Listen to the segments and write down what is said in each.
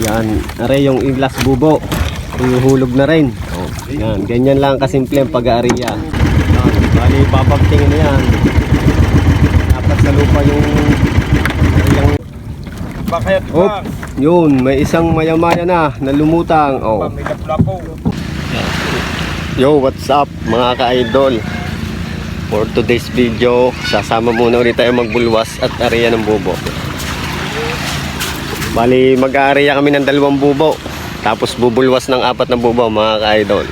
Yan, are yung iglas bubo. Huluhulog na rin. Oh, yan, ganyan lang kasimple ang pag-aariya. Bali babagtingin na yan. Dapat sa lupa yung yung Bakit Op, yun, may isang maya-maya na na lumutang. Oh. Yo, what's up mga ka-idol? For today's video, sasama muna ulit tayo magbulwas at area ng bubo. Bali, mag-area kami ng dalawang bubo. Tapos bubulwas ng apat na bubo mga ka-idol.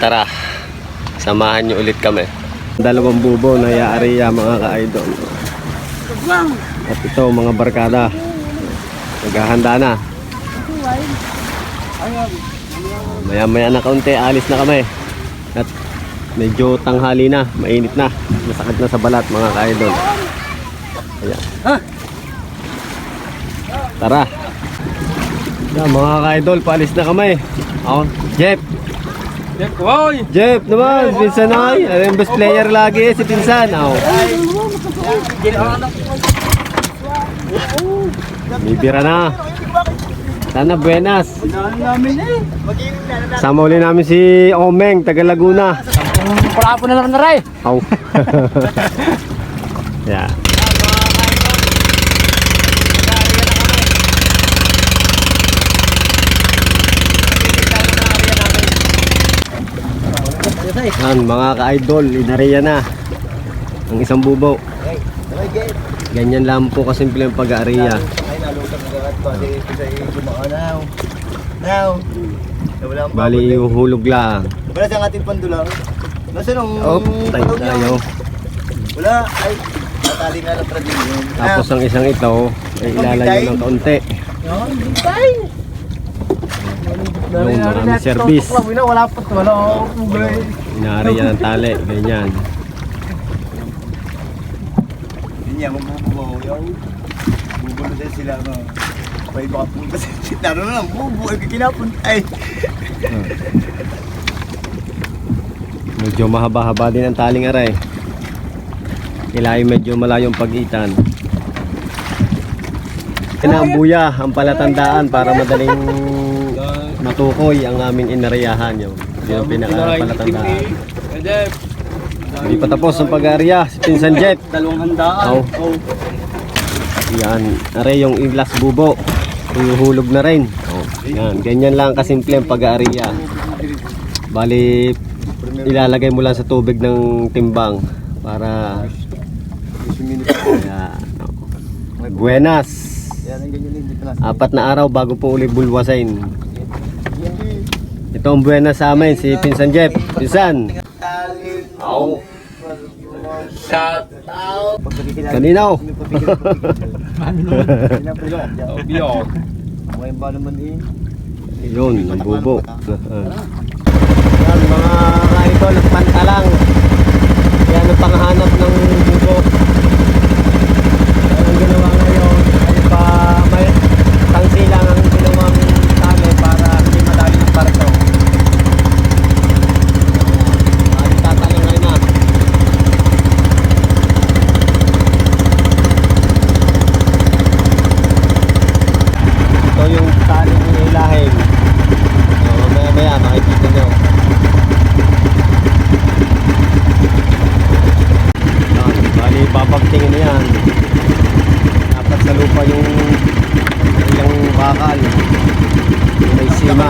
Tara, samahan nyo ulit kami. Dalawang bubo na i-area mga ka-idol. At ito mga barkada. Naghahanda na. Maya maya na kaunti, alis na kami. At medyo tanghali na, mainit na. Masakit na sa balat mga ka-idol. Ayan. Tara. Yan mga ka-idol, paalis na kami. Ako, Jeff. Hoy! Jeff naman, Pinsan ay. Ano yung best player lagi, si Pinsan. Ako. Bibira na. Sana buenas. namin eh. Sama uli namin si Omeng, taga Laguna. Para po na lang na rin. Aw. yeah. Yan, mga ka-idol, inariya na ang isang bubo. Ganyan lang po kasimple ang pag-aariya. Sa Bali, hulog lang. Wala siyang ating pandulang. Nasaan ang Oh, tayo tayo. Wala. Ay, natali nga ng tradisyon. Tapos ang isang ito, ay ilalayo ng kaunti. Yun, marami service. Wala pa wala ako ugay. Inaariya ng tali, ganyan. Niya, magbubuo. Yung bubulo din sila. No? May baka punta sa Laro na lang, bubu. Ay, kinapunta. Ay. Medyo mahaba-haba din ang taling aray. Kailangan medyo malayong pagitan. Kinabuya ang palatandaan para madaling matukoy ang aming inariyahan yun. Yun ang pinaka-palatandaan. Hindi pa tapos ang pag-aariya. Si Pinsan Jet. Dalawang handaan. Oh. Yan. Aray yung iglas bubo. Huluhulog na rin. Oh. Yan. Ganyan lang kasimple ang pag-aariya. Bali, ilalagay mo lang sa tubig ng timbang para Buenas. Yan na. Apat na araw bago po uli bulwasin. Ito ang buenas sa amin, si Pinsan Jeff. Pinsan. Au. Shot. Kanina oh. Biyo. Okay ba naman eh? Yun, ang bubo. Yan, mga idol, pantalang. Yan ang panghanap ng bubo. Ang ginawa ngayon ay pa may tangsi lang ang ginawang tali para hindi madali ng parko. Bali tataling rin na. Ito yung tali ng ilahin. Oh, mamaya maya makikita nyo. Yan, bali babagtingin na yan. Dapat sa lupa yung yung bakal. Yung May sima.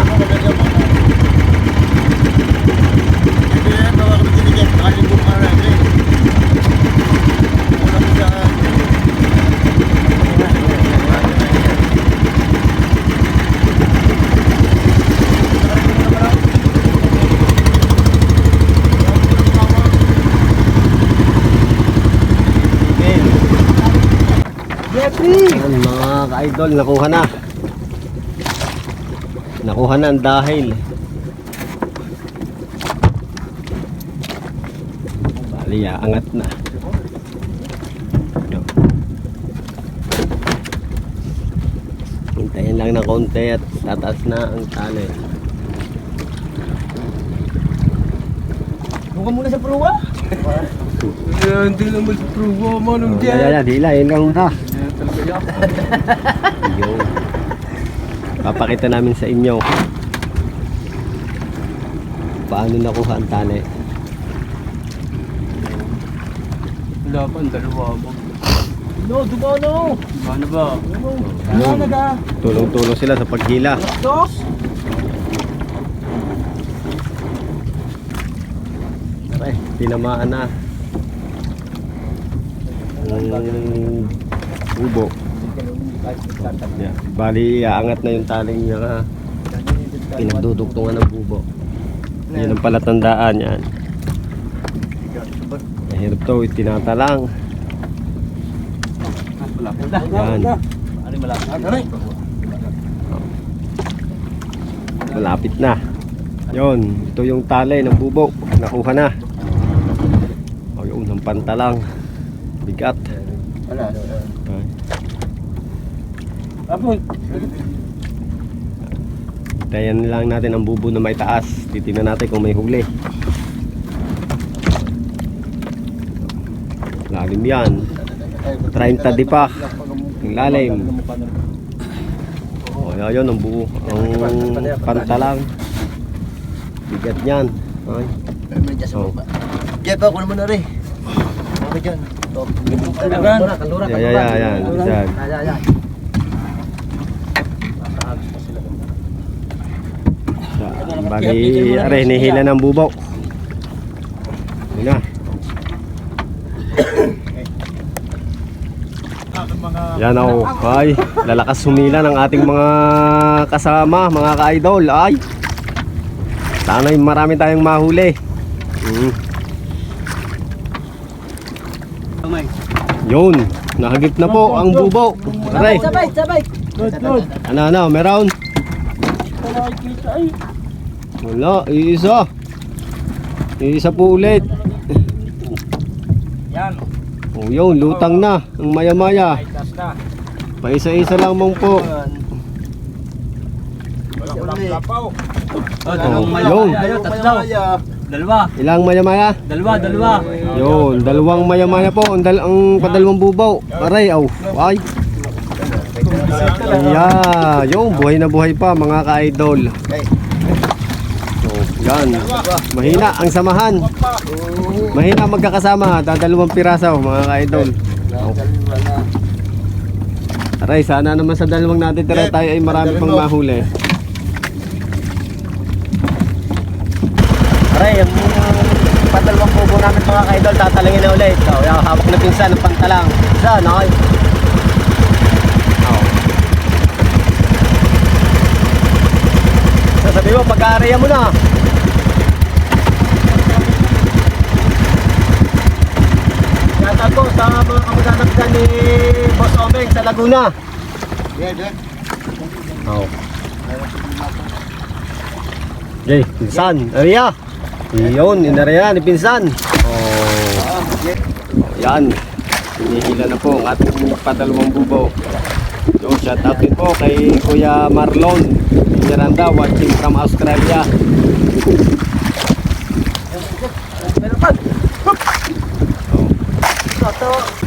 Yan, ka-idol, nakuha na. Nakuha na ang dahil. Bali, angat na. Hintayin lang ng konti at tataas na ang tali. Buka muna sa pruwa. Hindi naman sa prubo mo nung Oh, yan, yan, hilahin lang na. Yun. Papakita namin sa inyo paano nakuha ang tali. Wala pa, ang dalawa mo. No, dumaw no! Ano ba? Yun. Tulong-tulong sila sa paghila. Dos! Aray, tinamaan na. Ang ubo. Yeah. Bali, iaangat na yung taling niya. Pinagduduktungan ng bubo. Yan ang palatandaan yan. Mahirap to, tinatalang. Yan. Ano malapit? Malapit na. Yon, ito yung tali ng bubo. Nakuha na. O yun, ng pantalang. Bigat. Wala. Okay. Apo, Tayan lang natin ang bubo na may taas. Titingnan natin kung may huli. Lalim yan. 30 di pa. Ang lalim. O, oh, yun ang buo. Ang pantalang. Bigat niyan. Ay. Oh. baba. Jeff, ako naman na rin. Ano dyan? Kaluran. Kaluran. Yeah, yeah, yeah, yan. Yan. Yeah, Bali, are, nihila ng bubo. Yun na. Yan ako. Ay, lalakas humila ng ating mga kasama, mga ka-idol. Ay. Sana'y marami tayong mahuli. Hmm. Yun, nahagip na po ang bubo. Aray, Sabay, sabay. Ano, ano, meron? Ay. Wala, iisa. Iisa po ulit. Yan. Oh, yun, lutang na. Ang maya-maya. Paisa-isa lang mong po. Wala ko lang lapaw. Oh, dalawang maya- yun. Dalawa. Ilang maya-maya? Dalawa, dalawa. Yun, dalawang maya-maya po. Ang, dal ang padalawang bubaw. Aray, aw. Ay. Yeah, yung buhay na buhay pa mga ka-idol. So, yan. Mahina ang samahan. Mahina magkakasama. Dadalawang piraso mga ka-idol. Aray, sana naman sa dalawang natin tira tayo ay marami pang mahuli. Aray, yung patalwang kubo namin mga ka-idol, tatalangin na ulit. So, yung hawak na pinsan ng pantalang. Isa, nakay. Oh. Sasabi mo, pag-aaraya mo na. Yata po sa mga kamag-anak dyan ni Boss Omeng sa Laguna. Yeah, yeah. Oh. Jay, pinsan. Aria. Iyon, inaraya ni pinsan. Oh. Yan. Hinihila na po ang ating padalawang bubo. So, shout out din po kay Kuya Marlon Miranda watching from Australia.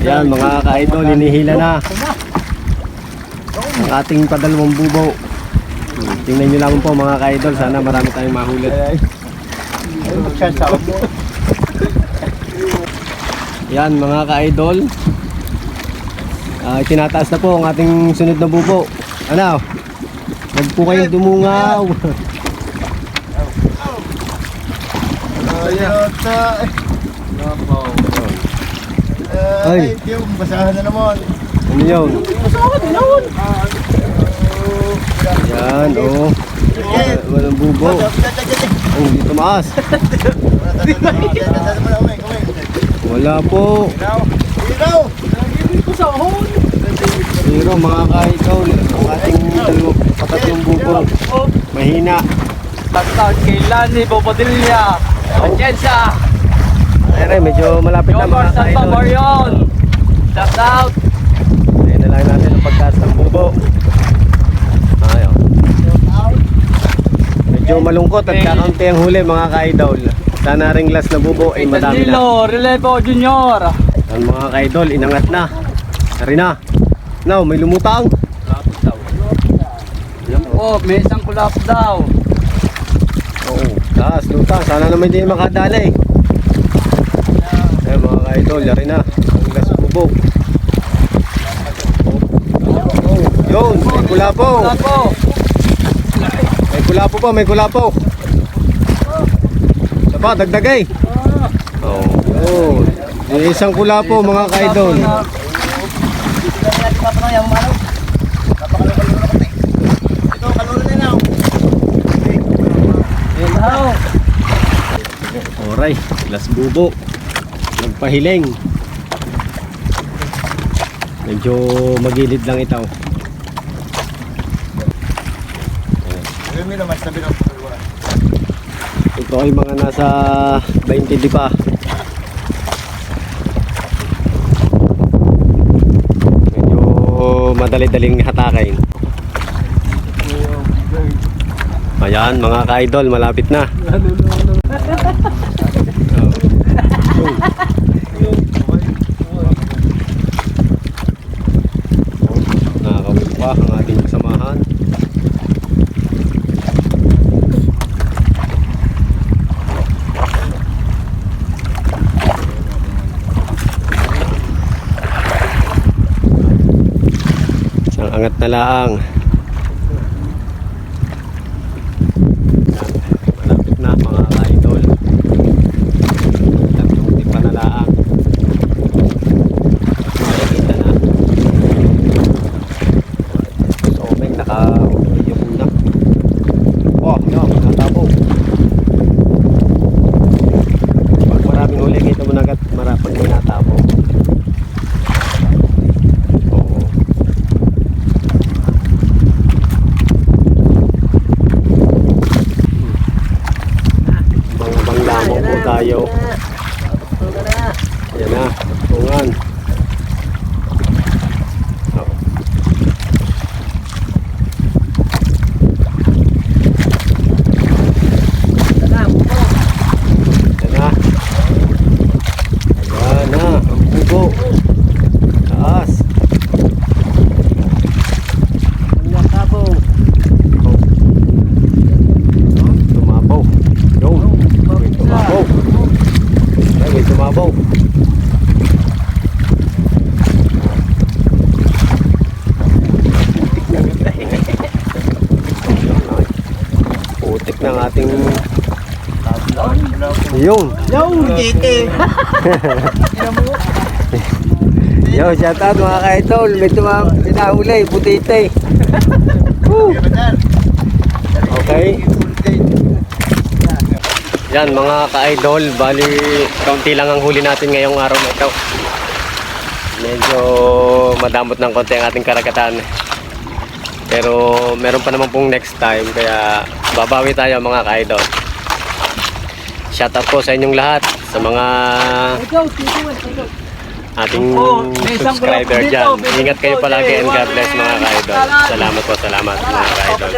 Yan mga ka-idol, hinihila na ang ating padalawang bubo. Hmm, Tingnan nyo lang po mga ka-idol, sana marami tayong mahuli. Yan mga ka-idol. Ah, tinataas na po ang ating sunod na bubo. Ano? Huwag po kayong dumungaw. Ay. Ay, yung basahan na naman. Ano yun? Yan, oh. Wala- Walang bubo. Oh, hindi tumaas. Wala po. Hiraw! Pero mga ka-idol, ang ating patatlong bubo. Mahina. Tatawag kay Lani Bobadilla. Atienza. Ere, medyo malapit na mga Santa ka-idol. Marion. Shout out. Ayun na lang natin ang pagkas ng bubo. Ayaw. Medyo malungkot at kakaunti ang huli mga ka-idol. Sana ring last na bubo ay madami na. Relevo Junior. Ang mga ka-idol, inangat na. Tari na. Now, may lumutang. Lapit daw. Oh, may isang kulap daw. Oo. Taas, lutang. Sana naman hindi makadali. Ayun ka-idol, yari na. Ang gas bubog. Oh, yun, may kulapo. May kulapo pa, may kulapo. Isa pa, dagdagay. Oh, yun. May isang kulapo mga ka-idol. Oray, las bubo. Nagpahiling. Medyo magilid lang ito. Ito ay mga nasa 20 di pa. Medyo madali-daling hatakin. Ayan mga ka-idol, malapit na. Nakakawin pa ang ating kasamahan. Isang angat na laang. Malapit na mga ka-idol. Tatlong tipa na laang. Makikita na. So, may naka-yung na. Oh, yun, natapong. Pag maraming agad marapag may natapong. Oo. Mga banglamo po tayo. Yan na, tungan. Oh. Yan na. Yan na, ang bubo. Taas. Ang nakabaw. Oh. Tumabaw. Yun. May tumabaw. Ay, may tumabaw. Putik ng ating yun. Yung titi. Yo, shout out mga ka-idol. May tumam pinahuli, putite. Okay. Yan mga ka-idol, bali kaunti lang ang huli natin ngayong araw na ito. Medyo madamot ng konti ang ating karagatan. Pero meron pa naman pong next time kaya babawi tayo mga ka-idol. Shout out po sa inyong lahat sa mga ating subscriber dyan. Ingat kayo palagi and God bless mga ka-idol. Salamat po, salamat mga ka-idol.